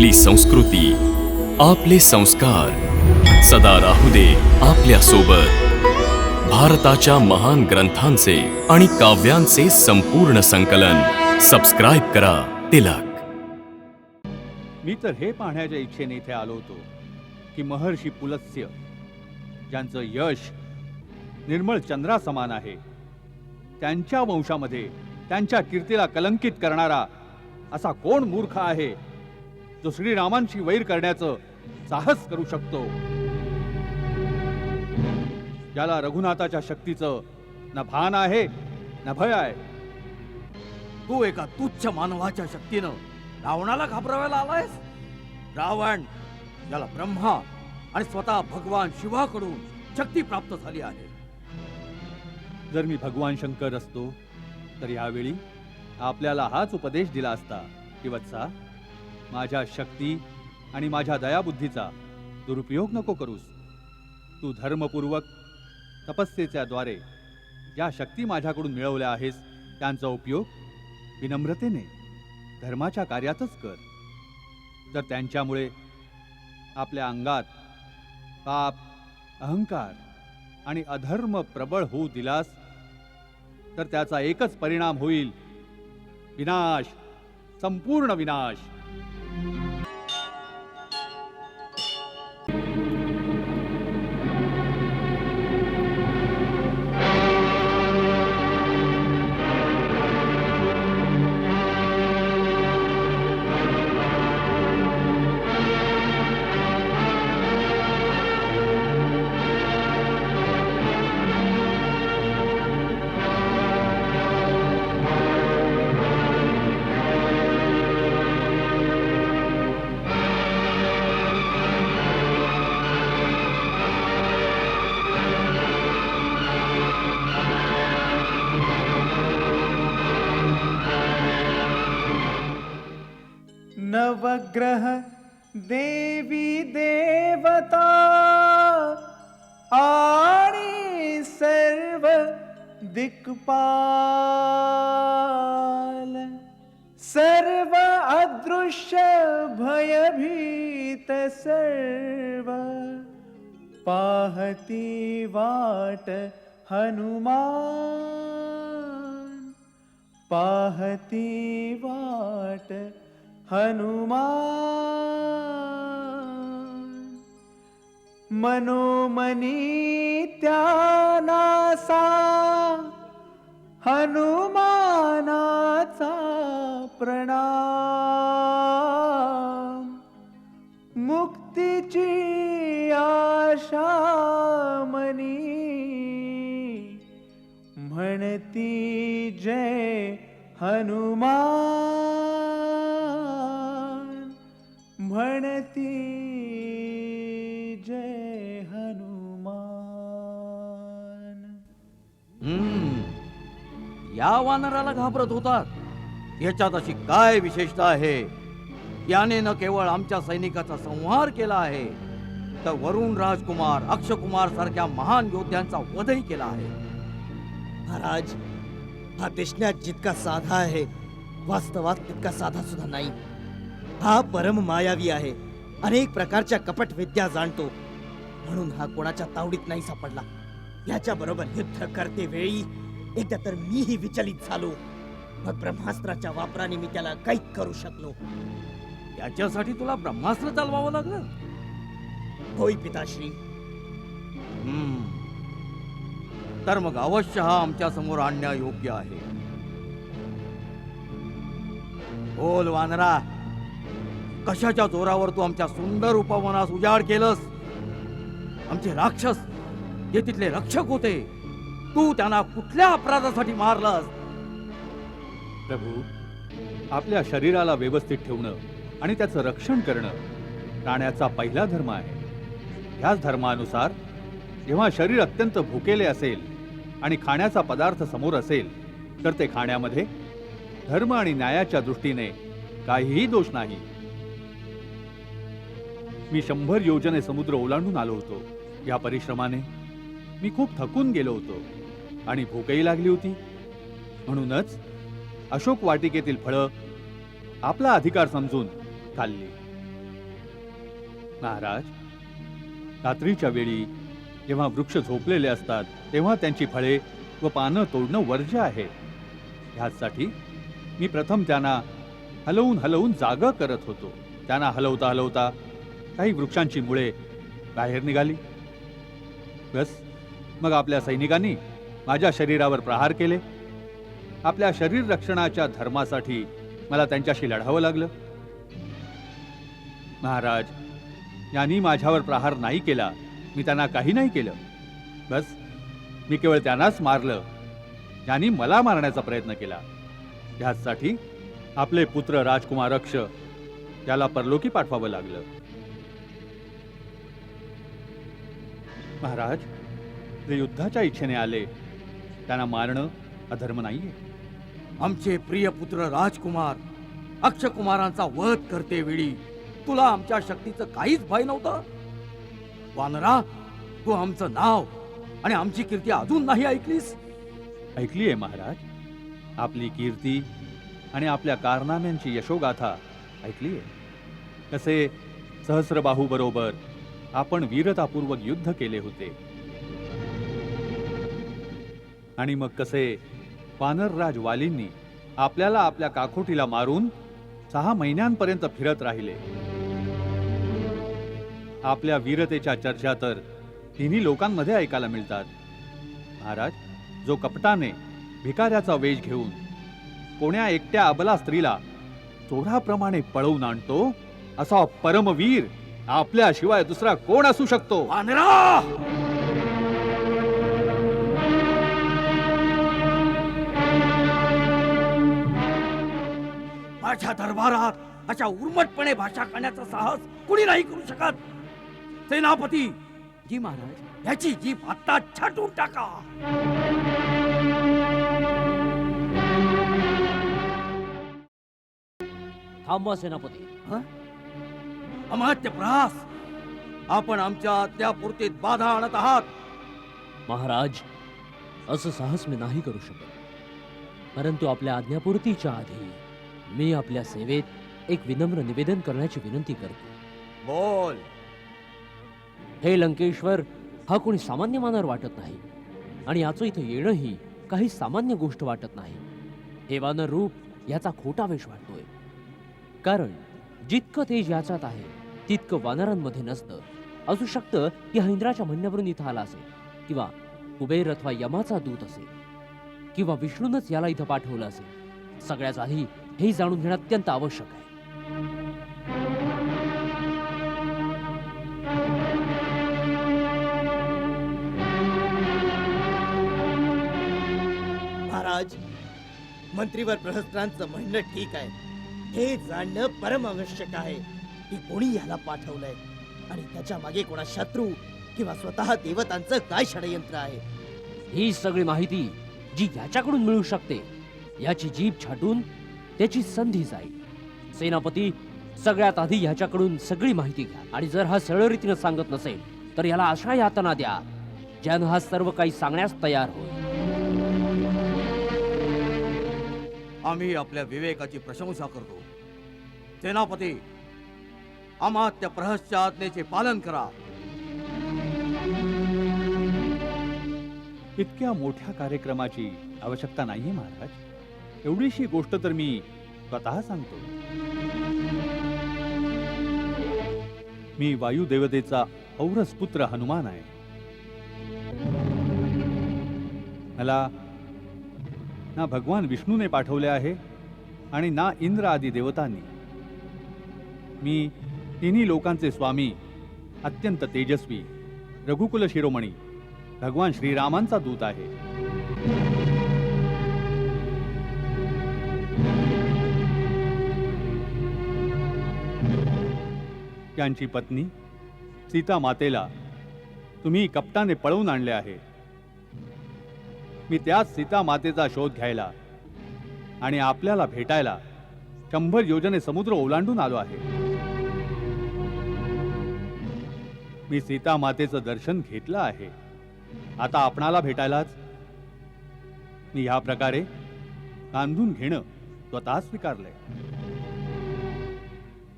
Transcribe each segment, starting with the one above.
आपली संस्कृती आपले संस्कार. सदा राहू दे आपल्यासोबत भारताच्या महान ग्रंथांचे आणि काव्यांचे संपूर्ण संकलन. सबस्क्राईब करा तिलक. मी तर हे पाहण्याच्या इच्छेने इथे आलो होतो की महर्षी पुलत्स्य ज्यांचं यश निर्मळ चंद्रासमान आहे त्यांच्या वंशामध्ये त्यांच्या कीर्तीला कलंकित करणारा असा कोण मूर्ख आहे? जो श्रीरामांशी वैर करण्याचं साहस करू शकतो. ज्याला रघुनाथाच्या शक्तीचं न भान आहे न भय आहे. तू एका तुच्छ मानवाच्या शक्तीनं रावणाला घाबरवायला आलायस? रावण ज्याला ब्रह्मा आणि स्वतः भगवान शिवाकडून शक्ती प्राप्त झाली आहे. जर मी भगवान शंकर असतो तर यावेळी आपल्याला हाच उपदेश दिला असता की वत्सा माझ्या शक्ती आणि माझ्या दयाबुद्धीचा दुरुपयोग नको करूस. तू धर्मपूर्वक तपस्येच्या द्वारे ज्या शक्ती माझ्याकडून मिळवल्या आहेस त्यांचा उपयोग विनम्रतेने धर्माच्या कार्यातच कर. तर त्यांच्यामुळे आपल्या अंगात पाप अहंकार आणि अधर्म प्रबळ होऊ दिलास तर त्याचा एकच परिणाम होईल. विनाश संपूर्ण विनाश. thank you दिक्पाल सर्व अदृश्य भयभीत सर्व। पाहती वाट हनुमान। पाहती वाट हनुमान। मनोमनी त्यानासा हनुमानाचा प्रणाम. मुक्तीची आशा मनी म्हणती जय हनुमान. म्हणती या वानराला घाबरत होतात. याच्यात अशी काय विशेषता आहे? याने न केवळ आमच्या सैनिकाचा संहार केला आहे तर वरुण राजकुमार अक्षकुमार सारख्या महान योद्ध्यांचा वधही केला आहे. महाराज हा दिसण्यात जितका साधा आहे वास्तवात तितका साधा सुद्धा नाही. हा परम मायावी आहे. अनेक प्रकारच्या कपट विद्या जाणतो. म्हणून हा कोणाच्या तावडीत नाही सापडला. याच्या बरोबर युद्ध करते वेळी एकदा तर मीही विचलित झालो. मग ब्रह्मास्त्राच्या वापराने मी त्याला कैद करू शकलो. याच्यासाठी तुला ब्रह्मास्त्र चालवावं लागलं? होय पिताश्री. हम्म. तर मग अवश्य हा आमच्यासमोर आणण्या योग्य आहे. बोल वानरा. कशाच्या जोरावर तू आमच्या सुंदर उपवनास उजाड केलंस? आमचे राक्षस जे तिथले रक्षक होते. तू त्यांना कुठल्या अपराधासाठी मारलास? प्रभू आपल्या शरीराला व्यवस्थित ठेवणं आणि त्याचं रक्षण करणं प्राण्याचा पहिला धर्म आहे. ह्याच धर्मानुसार जेव्हा शरीर अत्यंत भुकेले असेल आणि खाण्याचा पदार्थ समोर असेल तर ते खाण्यामध्ये धर्म आणि न्यायाच्या दृष्टीने काहीही दोष नाही. मी शंभर योजने समुद्र ओलांडून आलो होतो. या परिश्रमाने मी खूप थकून गेलो होतो. आणि भूकही लागली होती. म्हणूनच अशोक वाटिकेतील फळं आपला अधिकार समजून खाल्ली. महाराज रात्रीच्या वेळी जेव्हा वृक्ष झोपलेले असतात तेव्हा त्यांची फळे व पानं तोडणं वर्ज्य आहे. ह्यासाठी मी प्रथम त्यांना हलवून हलवून जाग करत होतो. त्यांना हलवता हलवता काही वृक्षांची मुळे बाहेर निघाली. बस मग आपल्या सैनिकांनी माझ्या शरीरावर प्रहार केले. आपल्या शरीर रक्षणाच्या धर्मासाठी मला त्यांच्याशी लढावं लागलं. महाराज यांनी माझ्यावर प्रहार नाही केला. मी त्यांना काही नाही केलं. बस मी केवळ त्यांनाच मारलं. ज्यांनी मला मारण्याचा प्रयत्न केला. ह्यासाठी आपले पुत्र राजकुमार अक्ष त्याला परलोकी पाठवावं लागलं. महाराज जे युद्धाच्या इच्छेने आले. त्यांना मारणं अधर्म नाहीये. आमचे प्रिय पुत्र राजकुमार अक्षकुमारांचा वध करते वेळी तुला आमच्या शक्तीचं काहीच भय नव्हतं? वानरा तू आमचं नाव आणि आमची कीर्ती अजून नाही ऐकलीस? ऐकली आहे महाराज. आपली कीर्ती आणि आपल्या कारनाम्यांची यशोगाथा ऐकली आहे कसे सहस्रबाहू बरोबर आपण वीरतापूर्वक युद्ध केले होते. आणि मग कसे? वानरराज वालींनी आपल्याला आपल्या काखोटीला मारून सहा महिन्यांपर्यंत फिरत राहिले. आपल्या वीरतेच्या चर्चा तर तिन्ही लोकांमध्ये ऐकायला मिळतात. महाराज जो कपटाने भिकाऱ्याचा वेश घेऊन कोण्या एकट्या अबला स्त्रीला चोराप्रमाणे पळवून आणतो असा परमवीर आपल्याशिवाय दुसरा कोण असू शकतो? वानरा माझ्या दरबारात अशा उर्मटपणे भाषा करण्याचा साहस कुणी नाही करू शकत. सेनापती जी महाराज याची जीभ आत्ता छाटून टाका. थांबवा सेनापती. अमात्य प्रहास आपण आमच्या त्यापुरतीत बाधा आणत आहात. महाराज असं साहस मी नाही करू शकत. परंतु आपल्या आज्ञापूर्तीच्या आधी मी आपल्या सेवेत एक विनम्र निवेदन करण्याची विनंती करतो. बोल. हे लंकेश्वर हा कोणी सामान्य मानवर वाटत नाही. आणि याचं इथं येणंही काही सामान्य गोष्ट वाटत नाही. हे वानर रूप याचा खोटा वेश वाटतोय. कारण जितकं तेज याच्यात आहे तितकं वानरांमध्ये नसतं. असू शकतं की हा इंद्राच्या म्हणण्यावरून इथं आला असेल किंवा कुबेर अथवा यमाचा दूत असेल किंवा विष्णूनच याला इथं पाठवलं असेल. सगळ्यात आधी हे जाणून घेणं अत्यंत आवश्यक आहे. महाराज मंत्रीवर प्रहस्त्रांचं म्हणणं ठीक आहे. हे जाणणं परम आवश्यक आहे की कोणी याला पाठवलंय आणि त्याच्यामागे कोणा शत्रू किंवा स्वतः देवतांचं काय षडयंत्र आहे? ही सगळी माहिती जी याच्याकडून मिळू शकते याची जीभ छाटून त्याची संधी जाईल. सेनापती सगळ्यात आधी ह्याच्याकडून सगळी माहिती घ्या. आणि जर हा सरळ रीतीनं सांगत नसेल तर याला अशा यातना द्या ज्यानं हा सर्व काही सांगण्यास तयार होईल. आम्ही आपल्या विवेकाची प्रशंसा करतो. सेनापती अमात्य प्रहसच्या आज्ञेचे पालन करा. इतक्या मोठ्या कार्यक्रमाची आवश्यकता नाहीये महाराज? एवढीशी गोष्ट तर मी स्वतः सांगतो. मी वायुदेवतेचा औरस पुत्र हनुमान आहे. मला ना भगवान विष्णूने पाठवले आहे आणि ना इंद्र आदी देवतांनी. मी तिन्ही लोकांचे स्वामी अत्यंत तेजस्वी रघुकुल शिरोमणी भगवान श्रीरामांचा दूत आहे. त्यांची पत्नी सीता मातेला तुम्ही कपटाने पळवून आणले आहे. मी त्याच सीता मातेचा शोध घ्यायला आणि आपल्याला भेटायला शंभर योजने समुद्र ओलांडून आलो आहे. मी सीता मातेचं दर्शन घेतलं आहे. आता आपणाला भेटायलाच. मी ह्या प्रकारे कांधून घेणं स्वतः स्वीकारलंय.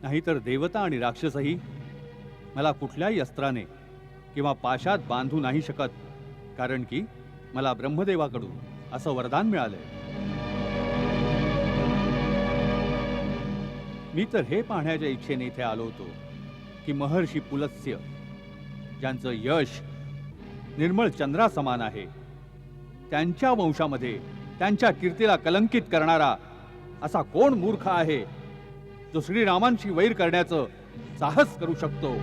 नाहीतर देवता आणि राक्षसही. मला कुठल्याही अस्त्राने किंवा पाशात बांधू नाही शकत कारण की मला ब्रह्मदेवाकडून असं वरदान मिळालंय. मी तर हे पाहण्याच्या इच्छेने इथे आलो होतो की महर्षी पुलत्स्य ज्यांचं यश निर्मळ चंद्रा समान आहे त्यांच्या वंशामध्ये त्यांच्या कीर्तीला कलंकित करणारा असा कोण मूर्ख आहे? जो श्रीरामांशी वैर करण्याचं साहस करू शकतो.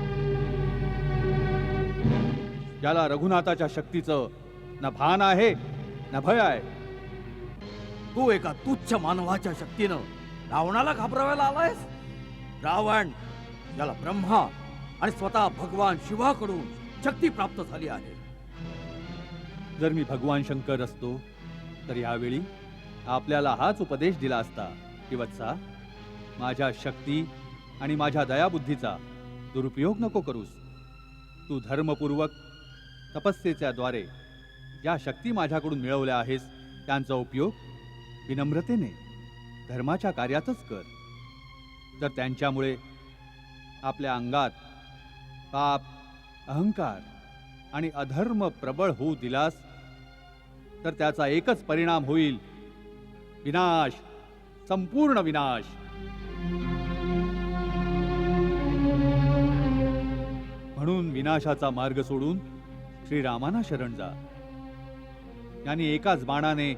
ज्याला रघुनाथाच्या शक्तीचं न भान आहे न भय आहे. तू एका तुच्छ मानवाच्या शक्तीनं रावणाला घाबरवायला आलायस? रावण ज्याला ब्रह्मा आणि स्वतः भगवान शिवाकडून शक्ती प्राप्त झाली आहे. जर मी भगवान शंकर असतो तर यावेळी आपल्याला हाच उपदेश दिला असता की वत्सा माझ्या शक्ती आणि माझ्या दयाबुद्धीचा दुरुपयोग नको करूस. तू धर्मपूर्वक तपस्येच्या द्वारे ज्या शक्ती माझ्याकडून मिळवल्या आहेस त्यांचा उपयोग विनम्रतेने धर्माच्या कार्यातच कर. जर त्यांच्यामुळे आपल्या अंगात पाप अहंकार आणि अधर्म प्रबळ होऊ दिलास तर त्याचा एकच परिणाम होईल. विनाश संपूर्ण विनाश. म्हणून विनाशाचा मार्ग सोडून श्रीरामांना शरण जा. त्याने एकाच बाणाने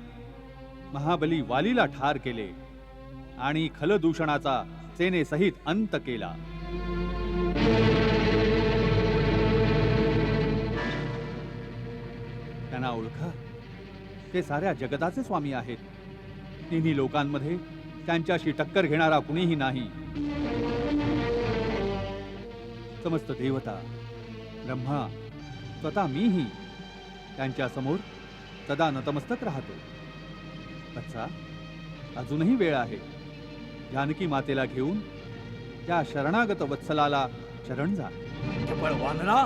महाबली वालीला ठार केले आणि खलदूषणाचा सेनेसहित अंत केला. त्यांना ओळखा ते साऱ्या जगताचे स्वामी आहेत. तिन्ही लोकांमध्ये त्यांच्याशी टक्कर घेणारा कुणीही नाही. समस्त देवता ब्रह्मा स्वतः मीही त्यांच्यासमोर सदा नतमस्तक राहतो. अच्छा अजूनही वेळ आहे. जानकी मातेला घेऊन त्या शरणागत वत्सलाला शरण जा. पण वानरा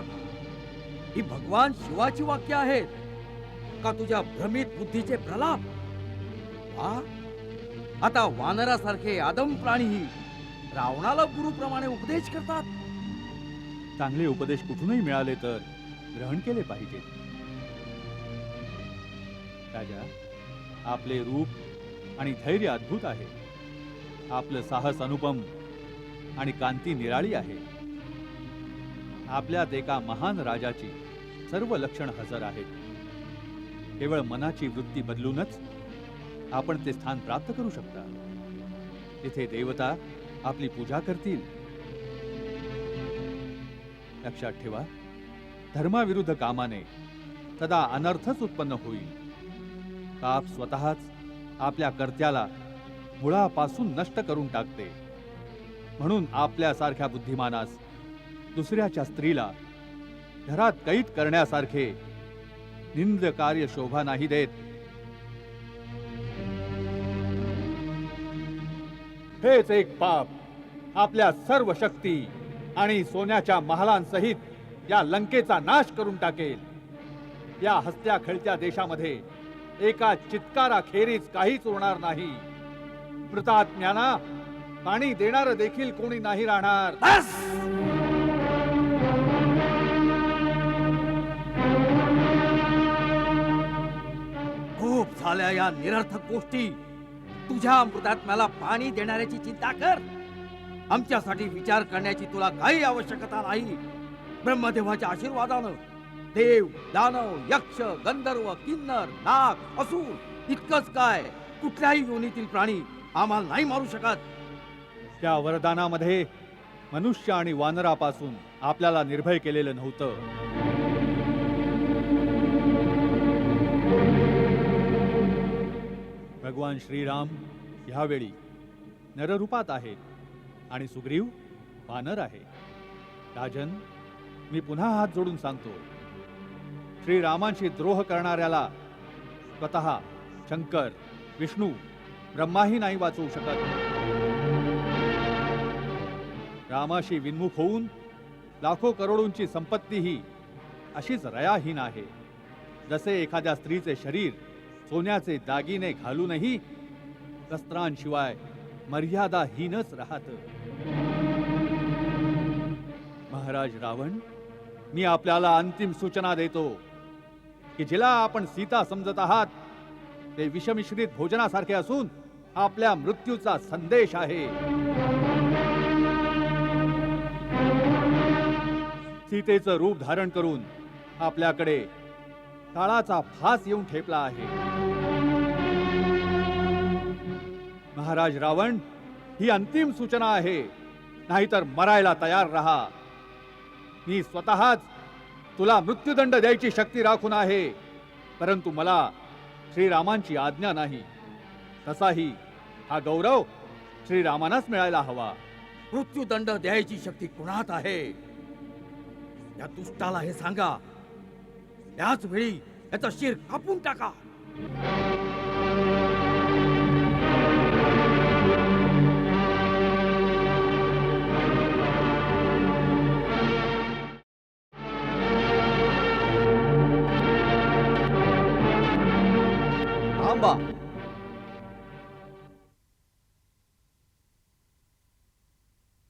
ही भगवान शिवाची वाक्य आहेत का तुझ्या भ्रमित बुद्धीचे प्रलाप? वा आता वानरासारखे आदम प्राणीही रावणाला गुरुप्रमाणे उपदेश करतात. चांगले उपदेश कुठूनही मिळाले तर ग्रहण केले पाहिजे. राजा आपले रूप आणि धैर्य अद्भुत आहे. आपलं साहस अनुपम आणि कांती निराळी आहे. आपल्यात एका महान राजाची सर्व लक्षण हजर आहेत. केवळ मनाची वृत्ती बदलूनच आपण ते स्थान प्राप्त करू शकता. तिथे देवता आपली पूजा करतील. लक्षात ठेवा. धर्माविरुद्ध कामाने सदा अनर्थच उत्पन्न होईल. पाप स्वतःच आपल्या कर्त्याला मुळापासून नष्ट करून टाकते. म्हणून आपल्यासारख्या बुद्धिमानास दुसऱ्याच्या स्त्रीला घरात कैद करण्यासारखे निंद कार्य शोभा नाही देत. हेच एक पाप आपल्या सर्व शक्ती. आणि सोन्याच्या महालांसहित या लंकेचा नाश करून टाकेल. या हसत्या खेळत्या देशामध्ये एका चित्काराखेरीज काहीच उरणार नाही. मृतात्म्याना पाणी देणार देखील कोणी नाही राहणार. खूप झाल्या या निरर्थक गोष्टी. तुझ्या मृतात्म्याला पाणी देणाऱ्याची चिंता कर. आमच्यासाठी विचार करण्याची तुला काही आवश्यकता नाही. ब्रह्मदेवाच्या आशीर्वादानं देव दानव यक्ष गंधर्व किन्नर नाग असून इतकंच काय? कुठल्याही योनीतील प्राणी आम्हाला नाही मारू शकत. त्या वरदानामध्ये मनुष्य आणि वानरापासून आपल्याला निर्भय केलेलं नव्हतं. भगवान श्रीराम ह्यावेळी नररूपात आहेत. आणि सुग्रीव वानर आहे. राजन मी पुन्हा हात जोडून सांगतो. श्रीरामांशी द्रोह करणाऱ्याला स्वतः शंकर विष्णू ब्रह्माही नाही वाचवू शकत. रामाशी विन्मुख होऊन लाखो करोडोंची संपत्तीही अशीच रयाहीन आहे. जसे एखाद्या स्त्रीचे शरीर सोन्याचे दागिने घालूनही वस्त्रांशिवाय मर्यादाहीनच राहत. महाराज रावण मी आपल्याला अंतिम सूचना देतो की जिला आपण सीता समजत आहात ते विषमिश्रित भोजनासारखे असून आपल्या मृत्यूचा संदेश आहे. सीतेचं रूप धारण करून आपल्याकडे काळाचा फास येऊन ठेपला आहे. महाराज रावण ही अंतिम सूचना आहे. नाहीतर मरायला तयार राहा. मी स्वतःच तुला मृत्यूदंड द्यायची शक्ती राखून आहे. परंतु मला श्रीरामांची आज्ञा नाही. तसाही हा गौरव श्रीरामांनाच मिळायला हवा. मृत्यूदंड द्यायची शक्ती कुणात आहे? या दुष्टाला हे सांगा. त्याच वेळी याचा शिर कापून टाका.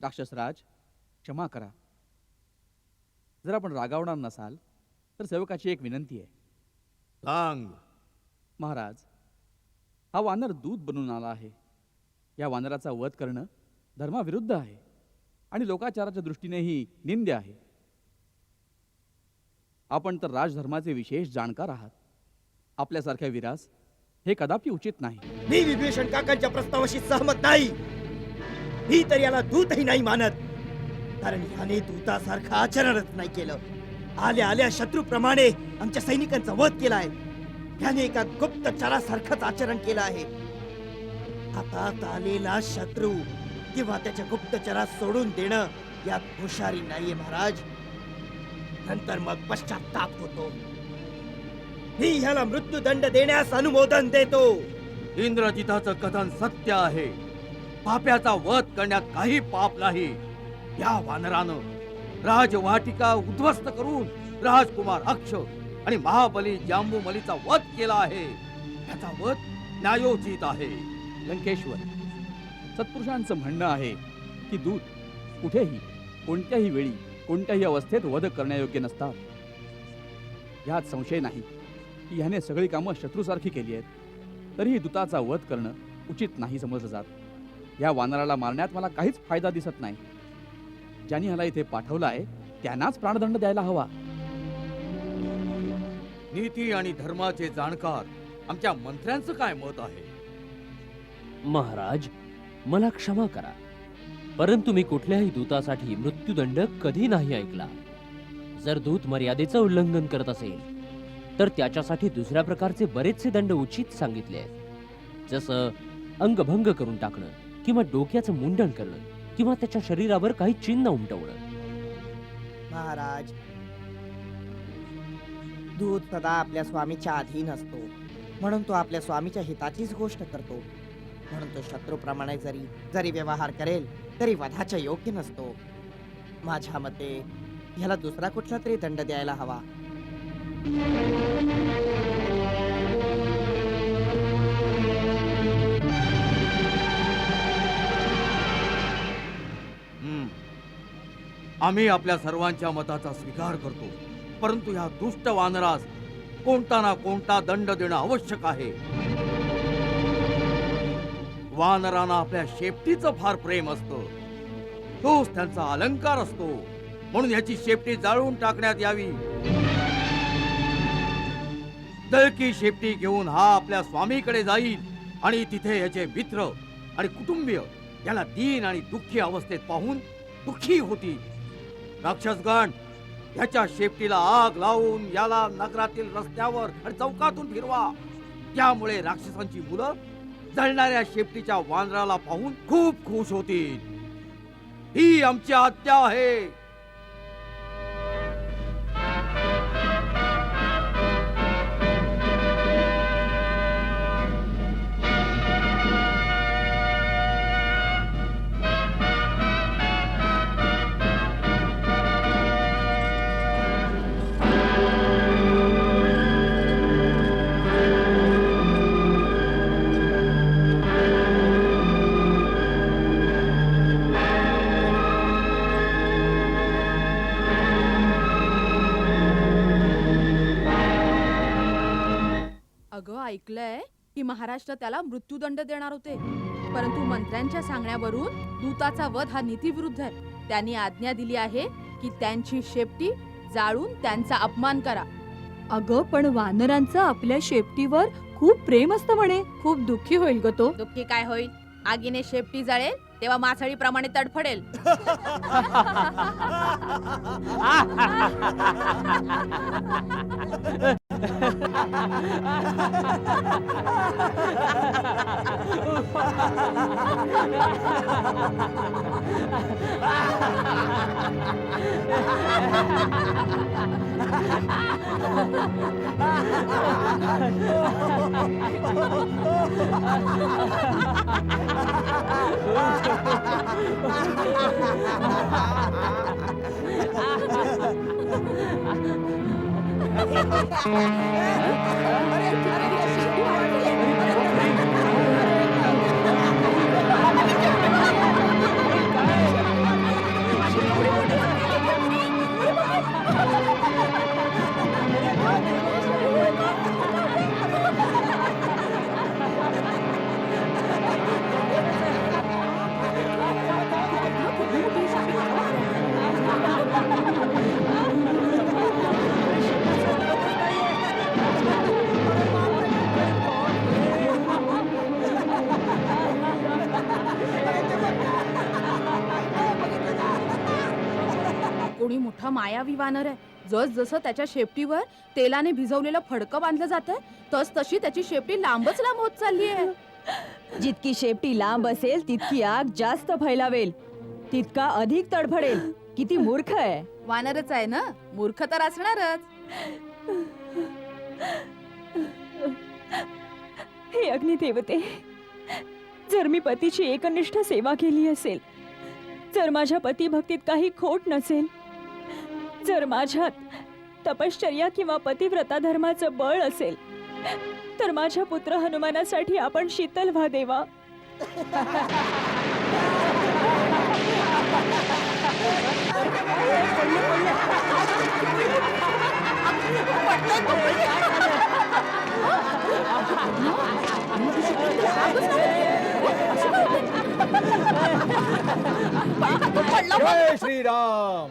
राक्षसराज क्षमा करा. जर आपण रागावणार नसाल तर सेवकाची एक विनंती आहे. सांग. महाराज हा वानर दूध बनून आला आहे. या वानराचा वध करणं धर्माविरुद्ध आहे आणि लोकाचाराच्या दृष्टीनेही निंद्य आहे. आपण तर राजधर्माचे विशेष जाणकार आहात. आपल्यासारख्या विरास हे कदापि उचित नाही. मी विभीषण काकांच्या प्रस्तावाशी सहमत नाही. मी तर याला दूतही नाही मानत. कारण याने दूतासारखं आचरणच नाही केलं. आल्या आल्या शत्रूप्रमाणे आमच्या सैनिकांचा वध केला आहे. याने एका गुप्तचरासारखंच आचरण केलं आहे. हातात आलेला शत्रू किंवा त्याच्या गुप्तचरास सोडून देणं यात हुशारी नाहीये महाराज. नंतर मग पश्चाताप होतो. मी ह्याला मृत्यूदंड देण्यास अनुमोदन देतो. इंद्रजिताचं कथन सत्य आहे. पाप्याचा वध करण्यात काही पाप नाही. या वानरानं राजवाटिका उद्ध्वस्त करून राजकुमार अक्ष आणि महाबली जांबूमलीचा वध केला आहे. त्याचा वध न्यायोचित आहे. लंकेश्वर सत्पुरुषांचं म्हणणं आहे की दूत कुठेही कोणत्याही वेळी कोणत्याही अवस्थेत वध करण्यायोग्य नसतात. यात संशय नाही की ह्याने सगळी कामं शत्रूसारखी केली आहेत. तरीही दूताचा वध करणं उचित नाही समजलं जात. या वानराला मारण्यात मला काहीच फायदा दिसत नाही. ज्यांनी ह्याला इथे पाठवलं आहे त्यांनाच प्राणदंड द्यायला हवा. नीती आणि धर्माचे जाणकार आमच्या मंत्र्यांचं काय मत आहे? महाराज मला क्षमा करा. परंतु मी कुठल्याही दूतासाठी मृत्यूदंड कधी नाही ऐकला. जर दूत मर्यादेचं उल्लंघन करत असेल तर त्याच्यासाठी दुसऱ्या प्रकारचे बरेचसे दंड उचित सांगितले आहेत. जसं अंगभंग करून टाकणं. किंवा डोक्याचं मुंडन करणं किंवा त्याच्या शरीरावर काही चिन्ह उमटवणं. महाराज दूध सदा आपल्या स्वामीच्या अधीन असतो. म्हणून तो आपल्या स्वामीच्या हिताचीच गोष्ट करतो. म्हणून तो शत्रूप्रमाणे जरी जरी व्यवहार करेल तरी वधाच्या योग्य नसतो. माझ्या मते ह्याला दुसरा कुठला तरी दंड द्यायला हवा. आम्ही आपल्या सर्वांच्या मताचा स्वीकार करतो. परंतु ह्या दुष्ट वानरास कोणता ना कोणता दंड देणं आवश्यक आहे. वानरांना आपल्या शेपटीचं फार प्रेम असतं. तोच त्यांचा अलंकार असतो. म्हणून याची शेपटी जाळून टाकण्यात यावी. दळकी शेपटी घेऊन हा आपल्या स्वामीकडे जाईल आणि तिथे याचे मित्र आणि कुटुंबीय याला दीन आणि दुःखी अवस्थेत पाहून दुःखी होती राक्षसगण याच्या शेपटीला आग लावून याला नगरातील रस्त्यावर आणि चौकातून फिरवा. त्यामुळे राक्षसांची मुलं जळणाऱ्या शेपटीच्या वानराला पाहून खूप खुश होतील. ही आमची आज्ञा आहे. ऐकलंय की महाराष्ट्र त्याला मृत्यूदंड देणार होते. परंतु मंत्र्यांच्या सांगण्यावरून दूताचा वध हा नीतीविरुद्ध आहे. त्यांनी आज्ञा दिली आहे की त्यांची शेपटी जाळून त्यांचा अपमान करा. अगं पण वानरांचं आपल्या शेपटीवर खूप प्रेम असतं म्हणे. खूप दुःखी होईल ग तो. दुःखी काय होईल? आगीने शेपटी जळेल? तेव्हा मासळीप्रमाणे तडफडेल. Aduh, aduh, aduh. कोणी मोठा मायावी वानर आहे. जस जसं त्याच्या शेपटीवर तेलाने भिजवलेलं फडकं बांधलं जात तस तशी त्याची शेपटी लांबच लांब होत चालली आहे जितकी शेपटी लांब असेल तितकी आग जास्त फैलावेल. तितका अधिक तडफडेल. किती मूर्ख आहे. वानरच आहे ना? मूर्ख तर असणारच. हे अग्निदेवते जर मी पतीची एकनिष्ठ सेवा केली असेल जर माझ्या पतिभक्तीत काही खोट नसेल जर माझ्यात तपश्चर्या किंवा पतिव्रता धर्माचं बळ असेल तर माझ्या पुत्र हनुमानासाठी आपण शीतल व्हा देवा. जय श्रीराम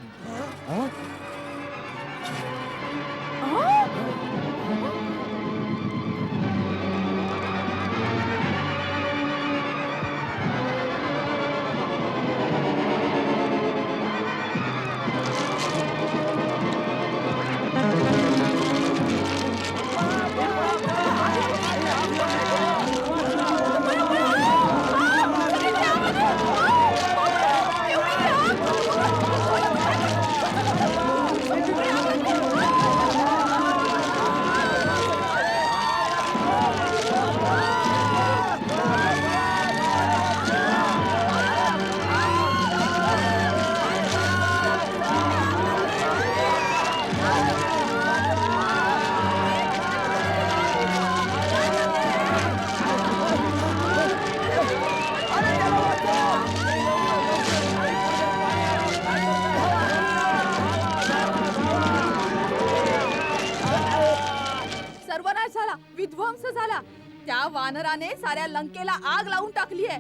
साऱ्या लंकेला आग लावून टाकली आहे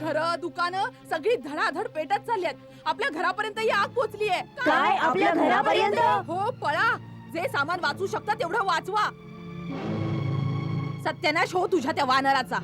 घर दुकानं सगळी धडाधड पेटत चालली आहेत आपल्या घरापर्यंत ही आग पोचली आहे काय? आपल्या घरापर्यंत? हो पळा. जे सामान वाचू शकता तेवढं वाचवा. सत्यानाश हो तुझ्या त्या वानराचा.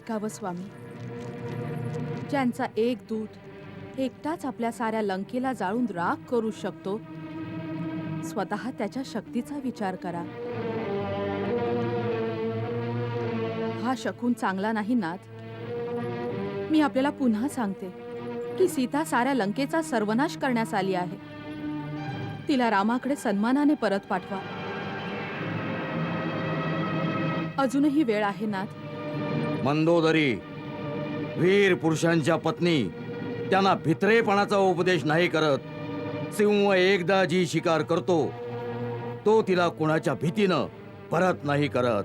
ऐकावं स्वामी. ज्यांचा एक दूत एकटाच आपल्या साऱ्या लंकेला जाळून राग करू शकतो स्वतः त्याच्या शक्तीचा विचार करा. हा शकून चांगला नाही नाथ. मी आपल्याला पुन्हा सांगते की सीता साऱ्या लंकेचा सर्वनाश करण्यास आली आहे. तिला रामाकडे सन्मानाने परत पाठवा. अजूनही वेळ आहे नाथ. मंदोदरी वीर पुरुषांच्या पत्नी त्यांना भित्रेपणाचा उपदेश नाही करत. सिंह एकदा जी शिकार करतो तो तिला कुणाच्या भीतीनं परत नाही करत.